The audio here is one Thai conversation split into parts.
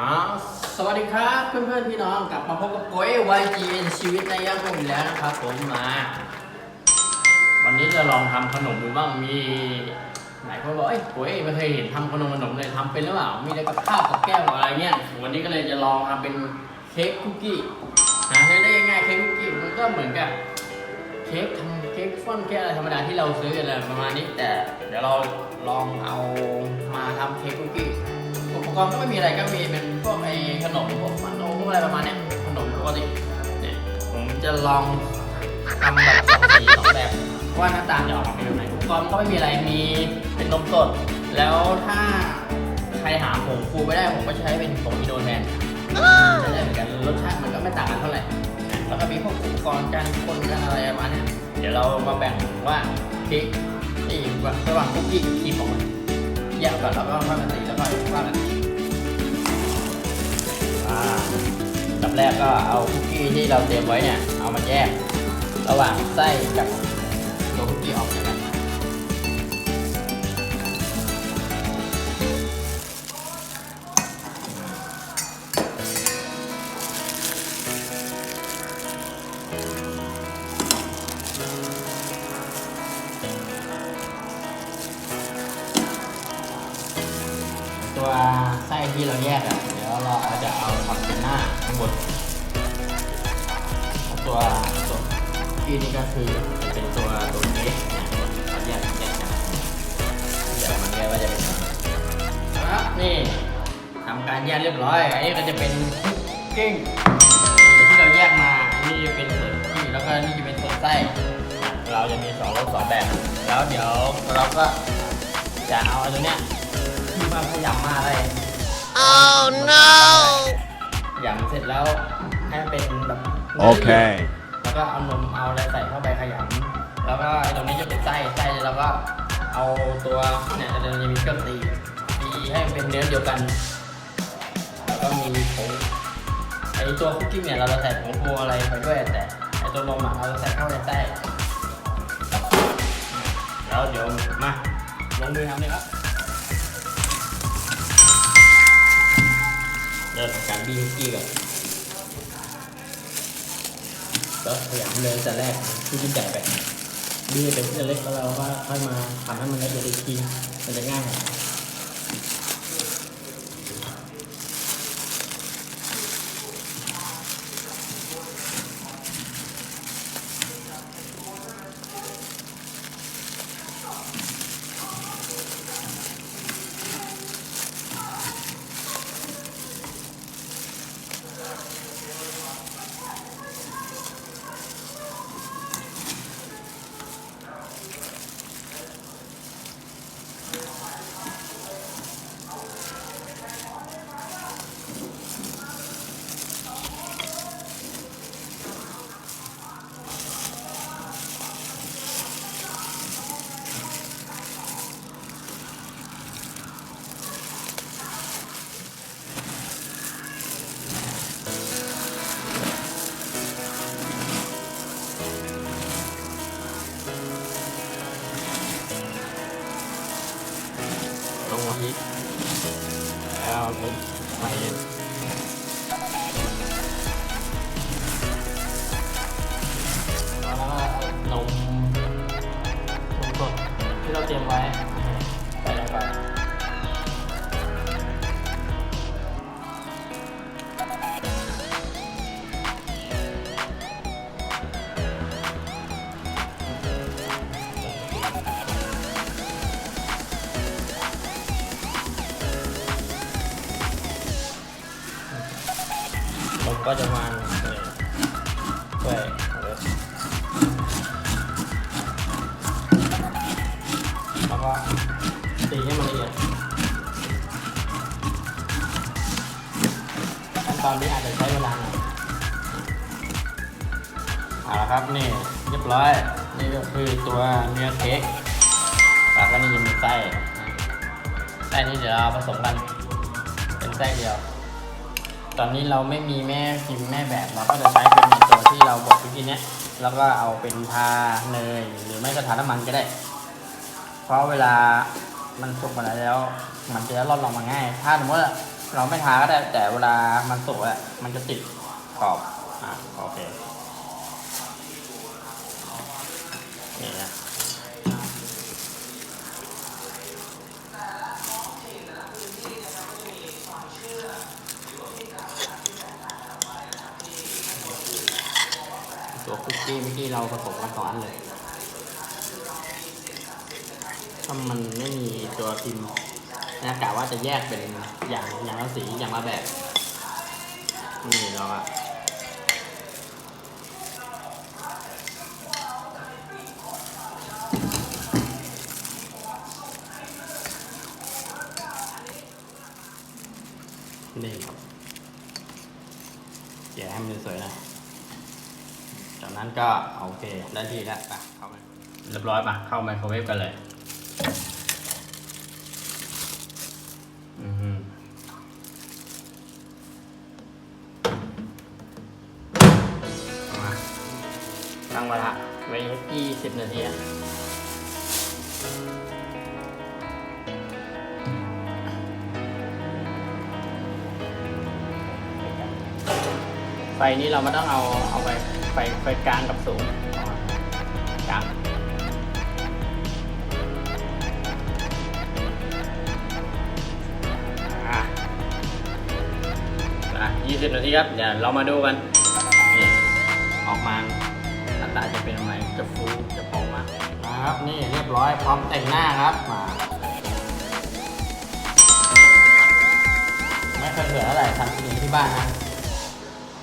อ้าวสวัสดีครับเพื่อนๆพี่น้องกลับมาพบกับโก้ย YGN ชีวิตในย่างผมอีกแล้วนะครับผมมา วันนี้จะลองทำขนมดูบ้างมีหลายคนบอกเอ้ยโกยไม่เคยเห็นทำขนมขนมเลยทำเป็นหรือเปล่ามีอะไรกับข้าวกับแก้วอะไรเงี้ยวันนี้ก็เลยจะลองทำเป็นเค้กคุกกี้หาซื้อได้ง่ายๆเค้กคุกกี้มันก็เหมือนกับ เค้กทำเค้กฟ่อนเค้กอะไรธรรมดาที่เราซื้อกันอะไรประมาณนี้แต่เดี๋ยวเราลองเอามาทำเค้กคุกกี้อุปกรณ์ก็ไม่มีอะไรก็มีเป็น นมพวกมันโนพวกอะไรประมาณเนี้ยขนมปกติเนี่ยผมจะลองทำแบบสองสีสองแบบว่าหน้าตาจะออกมาเป็นแบบไหนอุปกรณ์ก็ไม่มีอะไรมีเป็นนมสด แล้วถ้าใครหาผงฟูไม่ได้ผมก็ใช้เป็นผงอินโดแทนจะได้เหมือนกันรสชาติมันก็ไม่ต่างกันเท่าไหร่แล้วก็มีพวกอุปกรณ์การคนการอะไรประมาณเนี้ยเดี๋ยวเรามาแบ่งว่าเค้กที่ระหว่างคุกกี้กับครีมของมันแยกก่อนแล้วก็ค่อยมาตีแล้วก็ว่ากัน ดับแรกก็เอาคุกกี้ที่เราเตรียมไว้เนี่ย เอามาแยก ระหว่างไส้กับตัวคุกกี้ออกจากกันตัวไส้ที่เราแยกอะ เดี๋ยวเราอาจะเอาทำเป็นหน้าข้างบนแล้วตัวตัวที่นี่ก็คือเป็นตัวตัวเค้นะเราแยกแยกกันเดี๋ยวมันแยกว่าจะเป็นยังไงครับนี่ทำการแยกเรียบร้อยอันนี้ก็จะเป็นกิ้งที่เราแยกมานี่จะเป็นส่วนที่แล้วก็นี่จะเป็นส่วนไส้เราจะมีสองรสสองแบบแล้วเดี๋ยวเราก็จะเอาอ้ตัวเนี้ยที่มาขยำมาอะไร Oh no! ขยำเสร็จแล้วให้มันเป็นแบบ Okay. แล้วก็เอานมเอาอะไรใส่เข้าไปขยำแล้วก็ไอ้ตรงนี้จะเป็นไส้ไส้แล้วก็เอาตัวเนี่ยเราจะมีเครื่องตีตีให้มันเป็นเนื้อเดียวกัน แล้วก็มีผงไอ้ตัวคุกกี้เนี่ยเราจะใส่ผงฟูอะไรไปด้วยแต่ไอ้ตัวนมอะเราจะใส่เข้าในไส้แล้วเดี๋ยวมาลงมือทำเลยครับ เราทำการบี้คุกกี้ก่อนแล้วพยายามเลยแต่แรกที่ยิ่งใหญ่ไปบี้เป็นชิ้นเล็กแล้วเราก็ค่อยมาทำให้มันละเอียดอีกทีมันจะง่าย แล้วก็นมนมสดที่เราเตรียมไว้ใส่ลงไปก็จะมา ตอนนี้อาจจะใช้เวลาหน่อยเอาละครับนี่เรียบร้อย นี่ก็คือตัวเนื้อเค้กแล้วก็นี่จะมีไส้ไส้นี้เดี๋ยวเราผสมกัน เป็นไส้เดียว ตอนนี้เราไม่มีแม่พิมพ์แม่แบบเราก็จะใช้เป็นตัวที่เราบดเมื่อกี้เนี้ยแล้วก็เอาเป็นทาเนยหรือไม่ก็ทาน้ำมันก็ได้ เพราะเวลามันสุกมาแล้ว มันจะร่อนลงมาง่าย ถ้าสมมติ เราไม่ทาก็ได้แต่เวลามันสุกอะมันจะติดขอบอะโอเคนี่นะตัวคุกกี้เมื่อกี้เราผสมกันสองอันเลยถ้ามันไม่มีตัวพิมพ์ นะกะว่าจะแยกเป็นอย่างอย่างละสีอย่างละแบบ นี่เราอะนี่ครับแกะให้มันสวยๆหนะ จากนั้นก็โอเคได้ที่แล้วไปเข้าไปเรียบร้อยปะเข้าไมโครเวฟกันเลย สิบนาทีอะไฟนี้เราไม่ต้องเอาเอาไปไฟไฟกลางกับสูงกลางอะอะยี่สิบนาทีครับ เดี๋ยวเรามาดูกัน นี่ ออกมาหน้าตาจะเป็นยังไง จะฟูจะพองมากนะครับนี่เรียบร้อยพร้อมแต่งหน้าครับมาไม่เคยเหลืออะไรทำกินเองที่บ้านนะ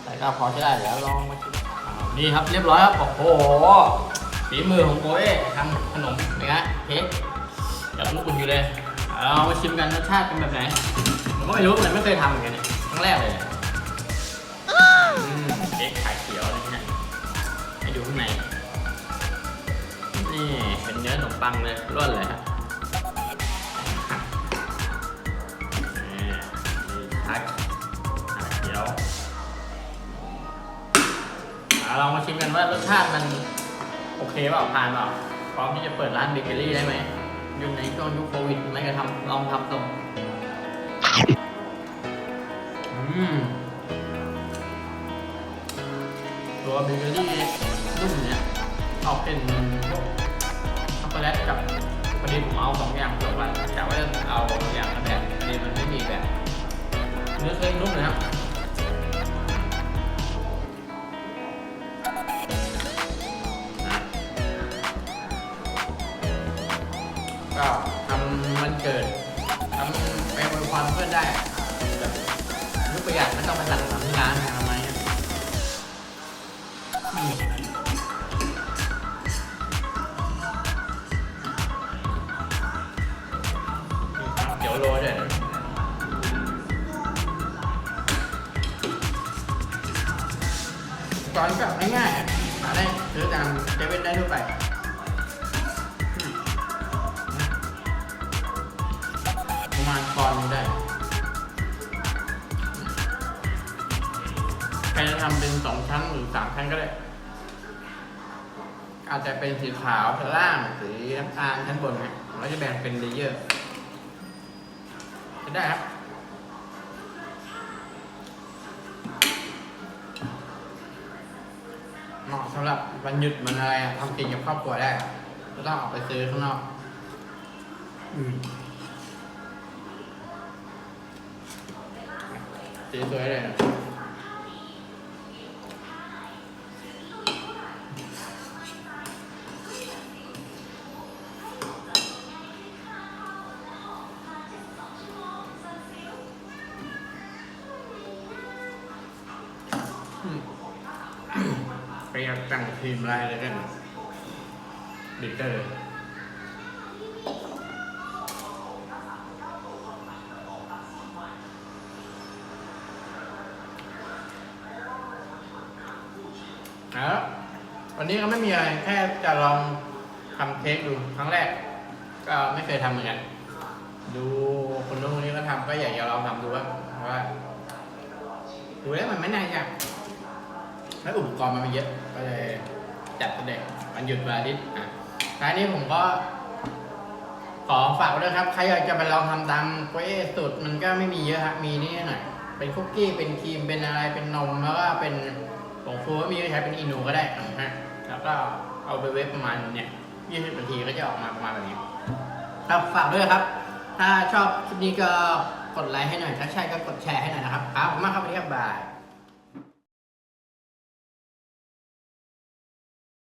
แต่ก็พอใช้ได้เดี๋ยวลองมาชิมอ้าวนี่ครับเรียบร้อยครับโอ้โหฝีมือของโกเอ้ทำขนมนะฮะเค้กยังอุ่นอยู่เลยเอามาชิมกันรสชาติเป็นแบบไหนผมก็ไม่รู้เหมือนกันไม่เคยทำเหมือนกันเนี่ยครั้งแรกเลยเนี่ยอืมเค้กไข่เขียวอะไรเนี่ยให้ดูข้างในนี่ เป็นเนื้อขนมปังเลยร่วนเลยครับนี่มีทักเขียวเอาลองมาชิมกันว่ารสชาติมันโอเคเปล่าผ่านเปล่าพร้อมที่จะเปิดร้านเบเกอรี่ได้ไหมอยู่ในช่วงยุคโควิดไม่กระทำลองทำตรงอืมตัวเบเกอรี่นุ่มเนี่ยออกเป็นพวก โกแลตกับพอดีผมเอาสองอย่างผสมกันกะว่าจะเอาอย่างละแบบพอดีมันไม่มีแบบ เนื้อเค้กนุ่มนะครับก็ทำมันเกิดทำไปอวยพรเพื่อนได้แบบยุคประหยัดไม่ต้องไปสั่งทำที่ร้านทำไมอะอืม ตอนแบบง่ายๆอะหาได้ซื้อตามเซเว่นได้ทั่วไปประมาณปอนด์ได้ใครจะทำเป็นสองชั้นหรือสามชั้นก็ได้ อาจจะเป็นสีขาวชั้นล่างสีน้ำตาลชั้นบนไงเราจะแบ่งเป็นเลเยอร์ จะได้ครับำหรับวันหยุดมันอะไรอะทำกินกับครอบครัวได้ไม่ต้องออกไปซื้อข้างนอก อืมสีสวยเลยนะ ต่งทีมอะไรเลยกันดิเตอร์แล้ววันนี้ก็ไม่มีอะไร แค่จะลองทำเค้กดูครั้งแรก ก็ไม่เคยทำเหมือนกัน ดูคนนู้นคนนี้ก็ทำก็อยากจะลองทำดูว่าว่าดูแล้วมันไม่น่ายาก แล้วอุปกรณ์มันไม่เยอะก็เลยจัดเป็นเด็กวันหยุดวันอาทิตย์อะท้ายนี้ผมก็ ขอฝากไว้ด้วยครับ ใครอยากจะไปลองทำตามโกเอสูตรมันก็ไม่มีเยอะครับมีนี่หน่อยเป็นคุกกี้เป็นครีมเป็นอะไรเป็นนมแล้วก็เป็นผงฟูก็มีใช้เป็นอีนูก็ได้นะฮะแล้วก็เอาไปเวฟประมาณเนี่ย20นาทีก็จะออกมาประมาณแบบนี้ครับฝากด้วยครับ ถ้าชอบคลิปนี้ก็กดไลค์ให้หน่อย ถ้าใช่ก็กดแชร์ให้หน่อยนะครับ ครับขอบคุณมากครับวันนี้ครับบาย